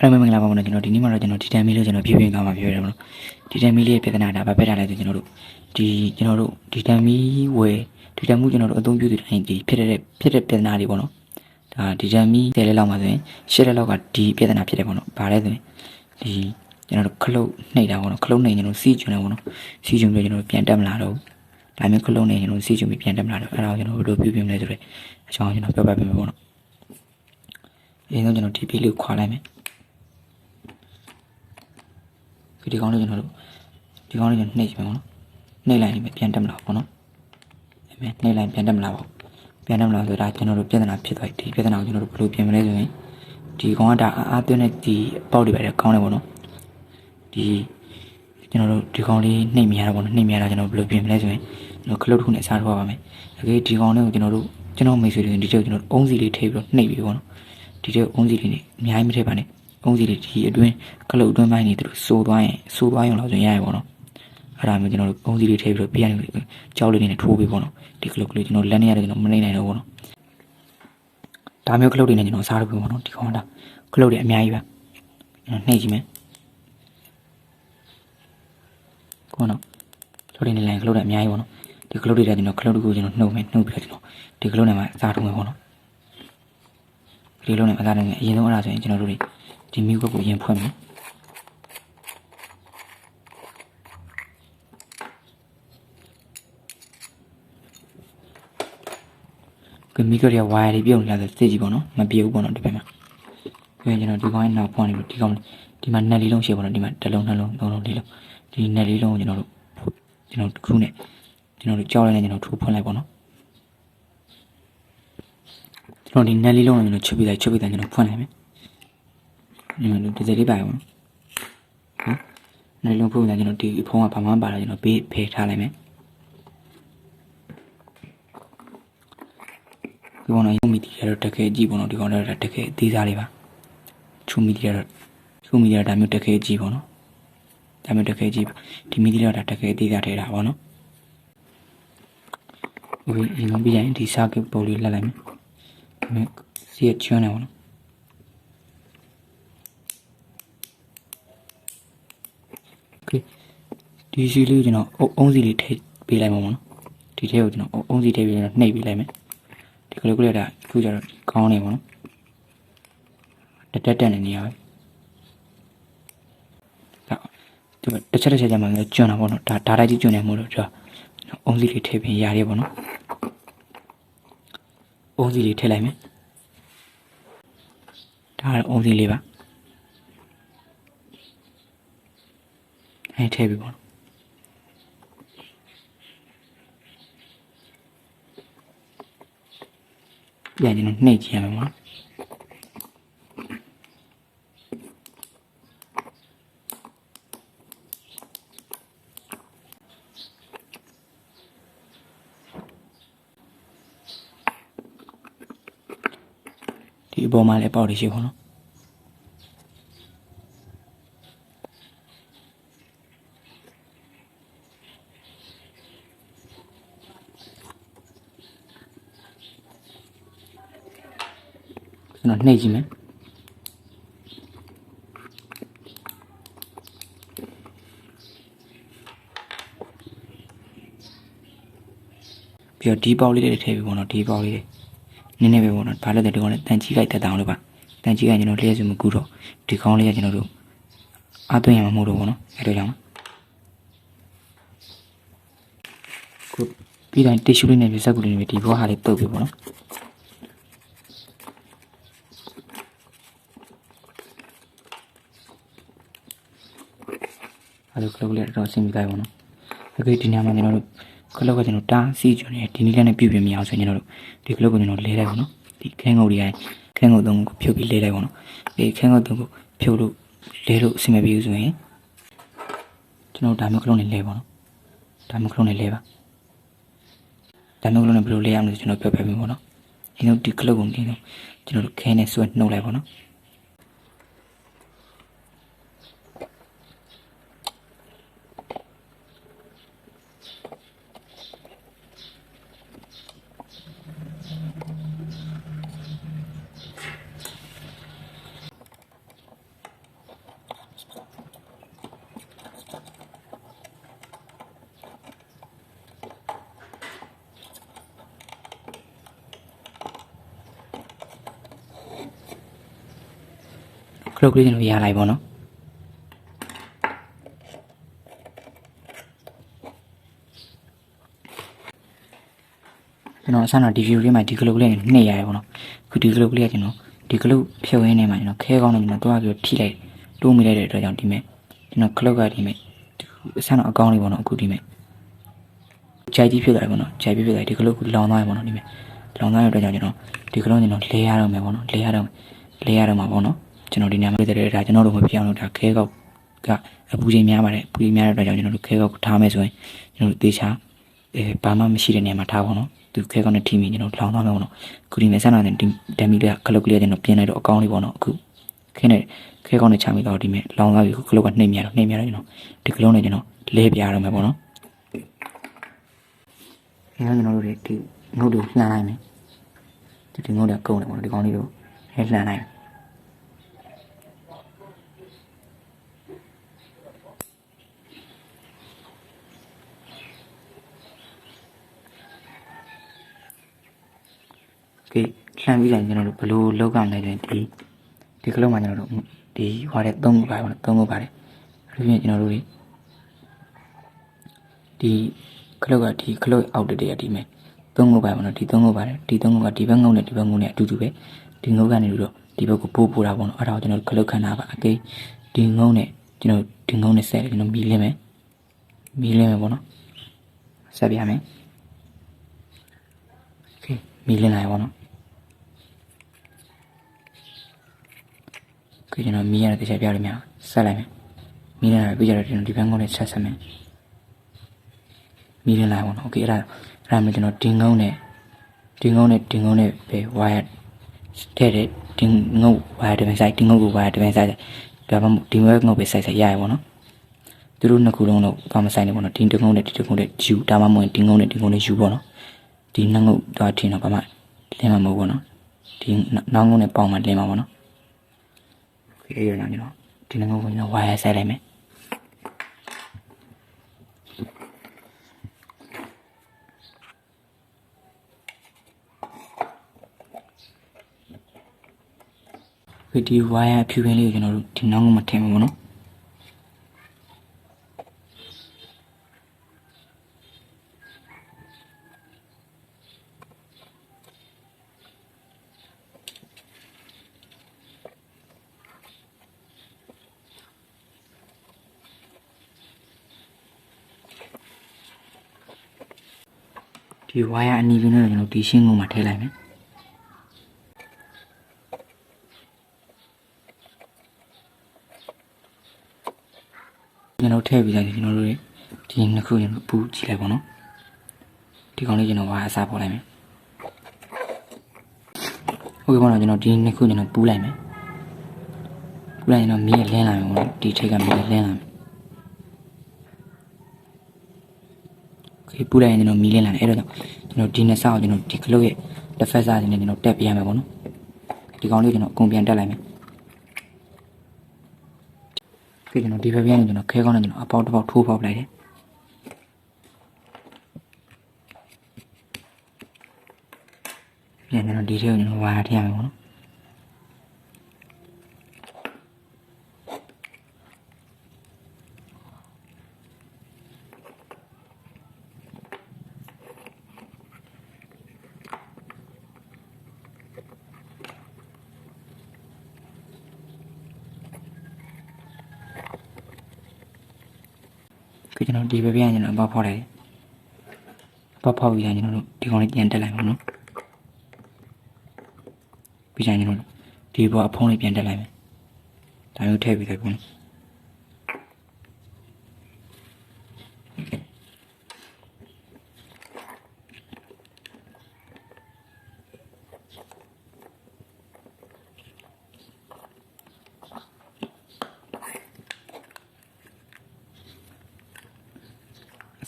အားလုံးပဲမင်္ဂလာပါဘူးနော်ကျွန်တော်ဒီနေ့မှတော့ကျွန်တော်ဒီတန်မီလို့ကျွန်တော်ဖြည်းဖြည်းကောင်းမှပြောရမှာနော်ဒီတန်မီလေးရဲ့ပြဿနာဒါဘာဖြစ်တာလဲဆိုကျွန်တော်တို့ဒီကျွန်တော်တို့ဒီတန်မီဝယ်ဒီတန်မှုကျွန်တော်တို့အသုံးပြုတဲ့တိုင်းဒီဖြစ်တဲ့ဖြစ်တဲ့ပြဿနာတွေပေါ့နော်ဒါဒီတန်မီ10လက်လောက်မှဆိုရင်10လက်လောက်ကဒီပြဿနာဖြစ်တယ်ပေါ့နော်ဘာလဲဆိုရင်ဒီကျွန်တော်တို့ခလုတ်နှိပ်တာပေါ့နော်ခလုတ်နှိပ်ကျွန်တော်စီးကျွန်းတယ်ပေါ့နော်စီးကျွန်းပြီးကျွန်တော်တို့ပြန်တက်မလာတော့ဘူးဒါမျိုးခလုတ်နှိပ်ကျွန်တော်စီးကျွန်းပြီးပြန်တက်မလာတော့အဲ့ဒါကိုကျွန်တော်တို့ပြုပြင်မလဲဆိုတော့အကြောင်းကျွန်တော်ပြောပြပေးမယ်ပေါ့နော်အရင်ဆုံးကျွန်တော်ဒီပီလေးကိုခွာလိုက်မယ် ဒီကောင်းလေးကျွန်တော်တို့ဒီကောင်းလေးကျွန်တော်နှိပ်ချင်မယ်ပေါ့နော်နှိပ်လိုက်ရင်ပြန်တက်မလာဘူးပေါ့နော်အဲ့မဲ့နှိပ်လိုက်ပြန်တက်မလာပါဘူးပြန်တက်မလာဆိုတာကျွန်တော်တို့ပြဿနာဖြစ်သွားပြီဒီပြဿနာကိုကျွန်တော်တို့ဘယ်လိုပြင်မလဲဆိုရင်ဒီကောင်ကဒါအားအားသွင်းတဲ့ဒီအပေါက်တွေပဲကောင်းတယ်ပေါ့နော်ဒီကျွန်တော်တို့ဒီကောင်လေးနှိပ်မြရတာပေါ့နော်နှိပ်မြရတာကျွန်တော်ဘယ်လိုပြင်မလဲဆိုရင်ကျွန်တော်ခလုတ်တစ်ခုနဲ့စားထုတ်ပါမယ်တကယ်ဒီကောင်လေးကိုကျွန်တော်တို့ကျွန်တော်မိတ်ဆွေတွေဒီကျုပ်ကျွန်တော်အုံးစီလေးထည့်ပြီးတော့နှိပ်ပြီးပေါ့နော်ဒီကျုပ်အုံးစီလေးနေအများကြီးမထည့်ပါနဲ့ အုံးစီလေးဒီအတွင်းခလုတ်အတွင်းပိုင်းနေသူတို့စိုးသွားရင်စိုးသွားရင်တော့ဆိုရင်ရရပေါ့နော်အဲ့ဒါမျိုးကျွန်တော်တို့ပုံစည်းလေးထည့်ပြီးတော့ပြန်ကြောက်လေးနဲ့ထိုးပေးပေါ့နော်ဒီကလုတ်ကလေးကျွန်တော်လက်နဲ့ရတယ်ကျွန်တော်မနေနိုင်တော့ဘူးနော်ဒါမျိုးကလုတ်တွေနဲ့ကျွန်တော်စားရပြီပေါ့နော်ဒီကောင်ကကလုတ်တွေအများကြီးပဲကျွန်တော်နှိပ်ကြည့်မယ်ကောနော်ကလုတ်တွေနဲ့လည်းကလုတ်တွေအများကြီးပေါ့နော်ဒီကလုတ်တွေကကျွန်တော်ကလုတ်တွေကိုကျွန်တော်နှုတ်မယ်နှုတ်ပြီးတော့ကျွန်တော်ဒီကလုတ်နဲ့မှအစားထုံးမယ်ပေါ့နော်ဒီကလုတ်နဲ့အစားထုံးမယ်အရင်ဆုံးအဲ့ဒါဆိုရင်ကျွန်တော်တို့ ဒီမီးခွက်ကိုရင်ဖွင့်မယ်ကမီကရဝါရီပြုံလာတဲ့စတစ်ကြီးပေါ့နော်မပြေဘူးပေါ့နော်ဒီဘက်မှာပြီးရင်ကျွန်တော်ဒီကောင်းနောက်ဖွင့်နေလို့ဒီကောင်းဒီမှာ net လေးလုံးရှိပေါ့နော်ဒီမှာတစ်လုံးနှလုံးသုံးလုံးလေးလုံးဒီ net လေးလုံးကိုကျွန်တော်တို့ကျွန်တော်တစ်ခုနဲ့ကျွန်တော်တို့ကြောက်လိုက်နေကျွန်တော်ထိုးဖွင့်လိုက်ပေါ့နော်ကျွန်တော်ဒီ net လေးလုံးကိုကျွန်တော်ချုပ်ပြီးလိုက်ချုပ်ပြီးလိုက်ကျွန်တော်ဖွင့်လိုက်မယ် ကျွန်တော်ဒီစိတ်လေးပါအောင်နော်နေလုံးဖို့ကျွန်တော်ဒီဖုန်းကဘာမှမပါတော့ကျွန်တော်ပေးဖယ်ထားလိုက်မယ်ဒီကောင်တော့ရုပ်မီဒီယာတော့တကယ်ကြည့်ပေါ့နော်ဒီကောင်တော့တကယ်အသေးစားလေးပါချူမီဒီယာတော့ချူမီဒီယာဒါမျိုးတကယ်ကြည့်ပေါ့နော်ဒါမျိုးတကယ်ကြည့်ပါဒီမီဒီယာတော့တကယ်အသေးစားထဲတာပေါ့နော်ဝေးရင်ပြီးရင်ဒီစာကိပုံလေးလှလိုက်မယ်ဒါပေမဲ့စီရချွန်းနေပေါ့နော် ဒီစီလေးကိုကျွန်တော်အုံးစီလေးထိပေးလိုက်မှာပေါ့နော်ဒီထဲကိုကျွန်တော်အုံးစီထိပေးပြီးတော့နှိပ်ပေးလိုက်မယ်ဒီကလေးကလေးကအခုကျတော့ကောင်းနေပါတော့တက်တက်တက်နေနေရပဲဒါဒီတစ်ချက်တစ်ချက်ကြမှာကျွန်းတာပေါ့နော်ဒါဒါတိုက်ကြီးကျွန်းနေမို့လို့ကျွန်တော်အုံးစီလေးထည့်ပြီးရရပေါ့နော်အုံးစီလေးထည့်လိုက်မယ်ဒါကအုံးစီလေးပါအဲထည့်ပြီးပေါ့နော် ပြန်ကျွန်တော်နှိပ်ကြည့်ရမယ်ပေါ့နော်ဒီအပေါ်မှာလည်းပေါက်ရရှိပါတော့ န်တော်နှိပ်ကြည့်မယ်ပြီးတော့ဒီပေါက်လေးတွေထည့်ပြီးပေါ့နော်ဒီပေါက်လေးတွေနည်းနည်းပဲပေါ့နော်ဘာလို့လဲဒီကောင်လေးတန်ကြီးကြိုက်တက်တောင်းလို့ပါတန်ကြီးကကျွန်တော်လျှက်စုမကူတော့ဒီကောင်လေးကကျွန်တော်တို့အားသွင်းရမှာမဟုတ်တော့ဘူးနော်အဲ့ဒါကြောင့်ခုပြီးတိုင်းတီရှူလေးနဲ့ပြစက်ကူလေးနဲ့ဒီဘောဟာလေးတုပ်ပြီပေါ့နော် အဲ့လိုကလုတ်လေးတော့အဆင်ပြေတိုင်းပါနော်။အခုဒီညမှာကျွန်တော်တို့ကလုတ်ကကျွန်တော်တားစီကျွန်းနေဒီနည်းလေးနဲ့ပြုပြင်မရအောင်ဆိုရင်ကျွန်တော်တို့ဒီကလုတ်ကိုကျွန်တော်လဲလိုက်ပါနော်။ဒီခဲငုတ်တွေကခဲငုတ်သုံးကိုဖြုတ်ပြီးလဲလိုက်ပါနော်။ဒီခဲငုတ်သုံးကိုဖြုတ်လို့လဲလို့အဆင်မပြေဘူးဆိုရင်ကျွန်တော်ဒါမျိုးကလုတ်နဲ့လဲပါနော်။ဒါမျိုးကလုတ်နဲ့လဲပါ။ဒါမျိုးကလုတ်နဲ့ဘယ်လိုလဲရမလဲကျွန်တော်ပြောပြပေးပါနော်။ဒီတော့ဒီကလုတ်ကိုဒီတော့ကျွန်တော်တို့ခဲနဲ့ဆွဲနှုတ်လိုက်ပါနော်။ ခလုတ်ကလေးကျွန်တော်ရလိုက်ပေါ့နော်ကျွန်တော်အစတော့ဒီဗီဒီယိုလေးမှာဒီကလုတ်လေးနှိပ်ရတယ်ပေါ့နော်ခုဒီကလုတ်လေးကကျွန်တော်ဒီကလုတ်ဖြုတ်ရင်းနေမှာကျွန်တော်ခဲကောင်းနေကျွန်တော်တွားပြီးထိလိုက်တိုးမိလိုက်တဲ့အတွက်ကြောင့်ဒီမဲ့ကျွန်တော်ကလုတ်ကဒီမဲ့အစတော့အကောင်းလေးပေါ့နော်အခုဒီမဲ့ခြိုက်ကြီးဖြစ်သွားတယ်ပေါ့နော်ခြိုက်ပြီးဖြစ်သွားတယ်ဒီကလုတ်ကလောင်သွားတယ်ပေါ့နော်ဒီမဲ့လောင်သွားတဲ့အတွက်ကြောင့်ကျွန်တော်ဒီကလုတ်ကျွန်တော်လဲရတော့မယ်ပေါ့နော်လဲရတော့လဲရတော့မှာပေါ့နော် ကျွန်တော်ဒီနေရာမှာတွေ့တဲ့ဒါကျွန်တော်တို့မပြောင်းလို့ဒါခဲကောက်ကအပူချိန်များပါတယ်အပူချိန်များတဲ့အတွက်ကြောင့်ကျွန်တော်တို့ခဲကောက်ထားမယ်ဆိုရင်ကျွန်တော်တို့သေချာအဲဘာမှမရှိတဲ့နေရာမှာထားပါတော့သူခဲကောက်နဲ့ထိမိကျွန်တော်လောင်သွားမယ်ပေါ့နော်ခုဒီမဲ့ဆန်းတော်တဲ့ဒမ်မီလေးကကလုတ်ကလေးကျွန်တော်ပြင်လိုက်တော့အကောင်းလေးပေါ့နော်အခုခဲနဲ့ခဲကောက်နဲ့ချမိတော့ဒီမဲ့လောင်သွားပြီခုကလုတ်ကနှိမ့်မြတော့နှိမ့်မြတော့ကျွန်တော်ဒီကလုတ်နဲ့ကျွန်တော်လဲပြရတော့မယ်ပေါ့နော်အဲကျွန်တော်တို့ဒီငုတ်တို့လှမ်းလိုက်မယ်ဒီငုတ်ကကုန်တယ်ပေါ့နော်ဒီကောင်းလေးတို့လဲလှမ်းလိုက် ကဲလှမ်းပြီးလိုက်ကျွန်တော်တို့ဘလို့လောက်ကနိုင်တယ်ဒီဒီကလုံးမှာကျွန်တော်တို့ဒီဟွာတဲ့သုံးခုပါပါသုံးခုပါတယ်အဲ့ဒီပြင်ကျွန်တော်တို့ဒီကလုတ်ကဒီကလုတ်အောက်တည်းကဒီမဲ့သုံးခုပါပါနော်ဒီသုံးခုပါတယ်ဒီသုံးခုကဒီဘက်ငုံနဲ့ဒီဘက်ငုံနဲ့အတူတူပဲဒီငုံကနေပြီးတော့ဒီဘက်ကိုပိုးပိုးတာပေါ့နော်အဲ့ဒါကိုကျွန်တော်ကလုတ်ခန္ဓာပါအကေဒီငုံနဲ့ကျွန်တော်ဒီငုံနဲ့ဆက်တယ်ကျွန်တော်မီးလင်းမယ်မီးလင်းမယ်ပေါ့နော်ဆက်ပြမယ်โอเคမီးလင်းလိုက်ပေါ့နော် គឺကျွန်တော်မီးရတဲ့တစ်ချက်ပြလို့မရဘူးဆက်လိုက်မယ်မီးရတာပြီးကြတော့ကျွန်တော်ဒီဘန်းကုန်းနဲ့ဆက်ဆက်မယ်မီးရလိုက်ပါတော့โอเคအဲ့ဒါအဲ့ဒါမျိုးကျွန်တော်ဒင်းကုန်းနဲ့ဒင်းကုန်းနဲ့ဒင်းကုန်းနဲ့ပဲဝါရတဲ့တဲ့ဒင်းငုတ်ဝါရတစ်ပိုင်းဆိုင်ဒင်းငုတ်ကိုဝါရတစ်ပိုင်းဆိုင်ဒါမှမဟုတ်ဒီဝဲငုတ်ပဲဆိုင်ဆိုင်ရရပါတော့သူတို့နှစ်ခုလုံးတော့ဘာမဆိုင်နေပေါ့နော်ဒင်းတကုန်းနဲ့ဒီတကုန်းနဲ့ယူဒါမှမဟုတ်ဒင်းကုန်းနဲ့ဒင်းကုန်းနဲ့ယူပေါ့နော်ဒီနှစ်ငုတ်တော့ထင်တော့ဘာမှလင်းမှာမဟုတ်ဘူးနော်ဒီနောက်ငုတ်နဲ့ပေါင်းမှလင်းမှာပေါ့နော် ဒီရအောင်ကျွန်တော်ဒီငုံကိုကျွန်တော်ဝါရဆက်လိုက်မယ်ဒီဝါရဖြူပင်လေးကိုကျွန်တော်တို့ဒီနောက်ငုံမှာထည့်မှာပေါ့နော် ဒီဝါရအနီးပင်တော့ကျွန်တော်ဒီရှင်းငုံမှာထည့်လိုက်မယ်ကျွန်တော်ထည့်ပြီးသားကျွန်တော်တို့ဒီနှစ်ခုကျွန်တော်ပူကြည့်လိုက်ပါတော့ဒီကောင်လေးကျွန်တော်ဝါအစားပေါ်လိုက်မယ်ဟုတ်ကဲ့ပါတော့ကျွန်တော်ဒီနှစ်ခုကျွန်တော်ပူလိုက်မယ်ပူလိုက်ရင်တော့မီးရလင်းလာမယ်ပေါ့နော်ဒီထိတ်ကမီးရလင်းလာမယ် ပူလိုက်ရင်ကျွန်တော်မီလင်းလာတယ်အဲ့တော့ကျွန်တော်ဒီနှစ်ဆကိုကျွန်တော်ဒီကလုတ်ရဲ့တစ်ဖက်စားနေနဲ့ကျွန်တော်တက်ပြရမယ်ပေါ့နော်ဒီကောင်လေးကျွန်တော်အကုန်ပြန်တက်လိုက်မယ်ပြီးကျွန်တော်ဒီဘက်ပြန်ကျွန်တော်ခဲကောင်းနဲ့ကျွန်တော်အပေါက်တစ်ပေါက်ထိုးပေါက်လိုက်တယ်ပြန်ကျွန်တော်ဒီထဲကိုကျွန်တော်ဝါထည့်ရမယ်ပေါ့နော် คือကျွန်တော်ဒီဘက်ပြန်ကျွန်တော်အပေါက်ဖောက်လိုက်တယ်အပေါက်ဖောက်ပြီးရင်ကျွန်တော်တို့ဒီကောင်လေးပြန်တက်လိုက်ပါနော်ပြီးရင်ကျွန်တော်တို့ဒီဘောအဖုံးလေးပြန်တက်လိုက်မယ်ဒါမျိုးထည့်ပြီးလိုက်ပေါ့နော်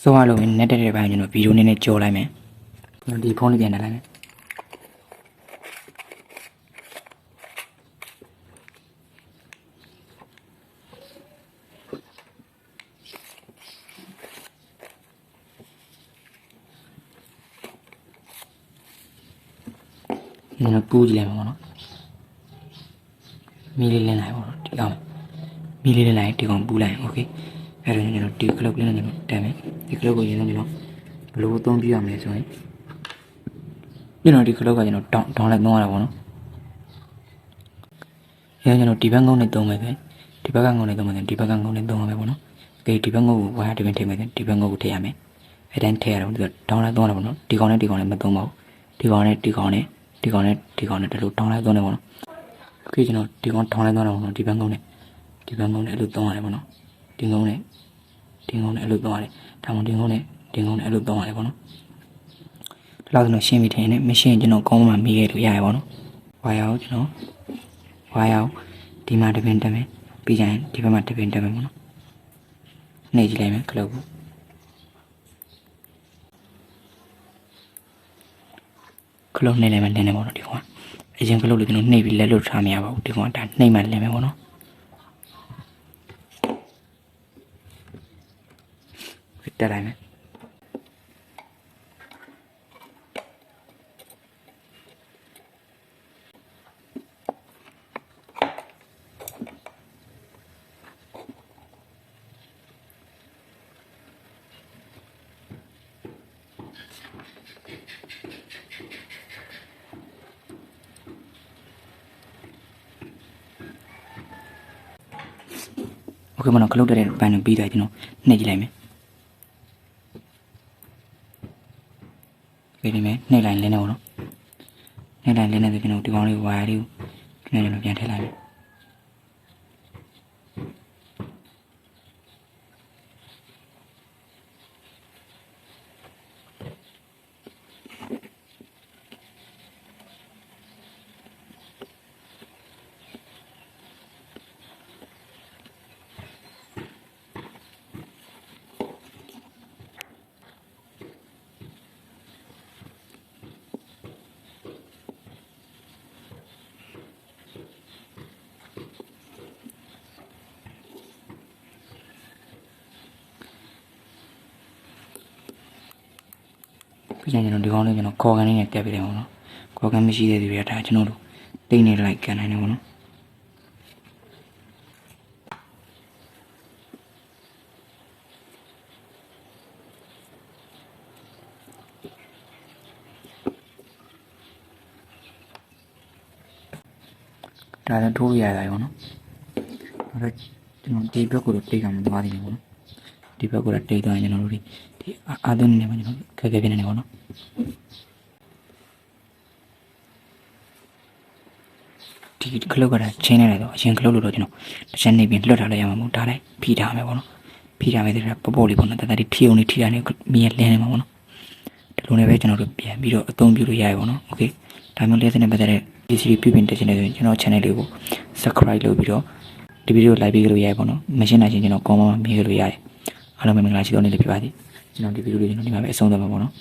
အစိုးရလုံးနဲ့တက်တဲ့ဘက်ကျွန်တော်ဗီဒီယိုနည်းနည်းကြော်လိုက်မယ်ကျွန်တော်ဒီဖုန်းလေးပြန်တက်လိုက်မယ်ကျွန်တော်ပူးကြည့်လိုက်မှာပေါ့နော်မ မီလေးလင်းလိုက်ပေါ့နော်ဒီကောင်မီလေးလင်းလိုက်ဒီကောင်ပူလိုက်โอเค အဲ့ဒါကျွန်တော်ဒီ club လေးနဲ့ကျွန်တော်တန်မယ်ဒီ club ကိုရင်းနှီးကျွန်တော်ဘယ်လိုအသုံးပြုရမလဲဆိုရင်ကျွန်တော်ဒီ club ကကျွန်တော် down down လိုက်သုံးရတာပေါ့နော်ရန်ကျွန်တော်ဒီဘက်ငုံနဲ့သုံးမယ်ပဲဒီဘက်ကငုံနဲ့သုံးမယ်ဒီဘက်ကငုံနဲ့သုံးရမယ်ပေါ့နော်ကဲဒီဘက်ငုံကို wire ဒီဘက်ထည့်မယ်ဒီဘက်ငုံကိုထည့်ရမယ်အဲ့တိုင်းထည့်ရတော့ဒီ down လိုက်သုံးရတာပေါ့နော်ဒီကောင်နဲ့ဒီကောင်နဲ့မသုံးပါဘူးဒီကောင်နဲ့ဒီကောင်နဲ့ဒီကောင်နဲ့ဒီကောင်နဲ့ဒီလို down လိုက်သုံးတယ်ပေါ့နော်ကဲကျွန်တော်ဒီကောင် down လိုက်သုံးရတာပေါ့နော်ဒီဘက်ငုံနဲ့ဒီဘက်ငုံနဲ့အဲ့လိုသုံးရတယ်ပေါ့နော် ဒီကုန်းနဲ့ဒီကုန်းနဲ့အဲ့လိုသုံးရတယ်ဒါမှမဟုတ်ဒီကုန်းနဲ့ဒီကုန်းနဲ့အဲ့လိုသုံးရတယ်ပေါ့နော်ဒီလောက်ကျွန်တော်ရှင်းပြီးထင်နေမရှင်းရင်ကျွန်တော်ကောင်းမှမေးရလို့ရရပါတော့ဝါရအောင်ကျွန်တော်ဝါရအောင်ဒီမှာတစ်ပင်တက်မယ်ပြီးကြရင်ဒီဘက်မှာတစ်ပင်တက်မယ်ပေါ့နော်နှိပ်ကြည့်လိုက်မယ်ကလုတ်ကိုကလုတ်နှိပ်လိုက်မှလင်းနေပေါ့နော်ဒီကောင်ကအရင်ကလုတ်လို့ကျွန်တော်နှိပ်ပြီးလက်လွတ်ထားမရပါဘူးဒီကောင်ကဒါနှိပ်မှလင်းမယ်ပေါ့နော် ได้ไรไหมโอเคมันก็ลูกได้ไปหนึ่งปีได้พี่น้องในกี่ไรไหม နှိပ်လိုက်လင်းနေပါတော့နှိပ်လိုက်လင်းနေဆိုကျွန်တော်ဒီကောင်လေးဝါရလေးကိုကျွန်တော်ကျွန်တော်ပြန်ထည့်လိုက်မယ် ပြီးရင်ကျွန်တော်ဒီကောင်လေးကျွန်တော်ခေါ်ကန်လေးနဲ့တက်ပြီးတယ်ပေါ့နော်ခေါ်ကန်မရှိတဲ့သူတွေကဒါကျွန်တော်တို့တိတ်နေလိုက်ကန်နိုင်တယ်ပေါ့နော်ဒါလည်းထိုးရရတာပေါ့နော်အဲ့တော့ကျွန်တော်ဒီဘက်ကိုတော့တိတ်ကမသွားသေးဘူးပေါ့နော်ဒီဘက်ကိုတော့တိတ်သွားရင်ကျွန်တော်တို့ဒီ ဒီအာအာသွင်းနေမှာကျွန်တော်ခက်ခဲပြနေတယ်ပေါ့နော်ဒီကလုတ်ကတာချင်းနေတယ်တော့အရင်ကလုတ်လို့တော့ကျွန်တော်တစ်ချက်နေပြီးလွတ်ထားလိုက်ရမှာမဟုတ်ဒါလည်းဖိထားမယ်ပေါ့နော်ဖိထားမယ်တဲ့ပေါ့ပေါ့လေးပေါ့နော်တတတီထီအောင်လေးထီတာနေမြင်လင်းနေမှာပေါ့နော်ဒီလိုနဲ့ပဲကျွန်တော်တို့ပြန်ပြီးတော့အသုံးပြုလို့ရရပါတော့โอเคဒါမျိုးလေးစနေပတ်တဲ့ PC ပြုပြင်တက်ချင်တယ်ဆိုရင်ကျွန်တော် channel လေးကို subscribe လုပ်ပြီးတော့ဒီဗီဒီယို like ပေးလို့ရရပါတော့မရှင်းနိုင်ချင်းကျွန်တော် comment မှာမေးလို့ရတယ်အားလုံးပဲမင်္ဂလာရှိသောနေ့လေးဖြစ်ပါစေ ကျွန်တော်ဒီဗီဒီယိုလေးကျွန်တော်ဒီမှာပဲအဆုံးသတ်ပါပါတော့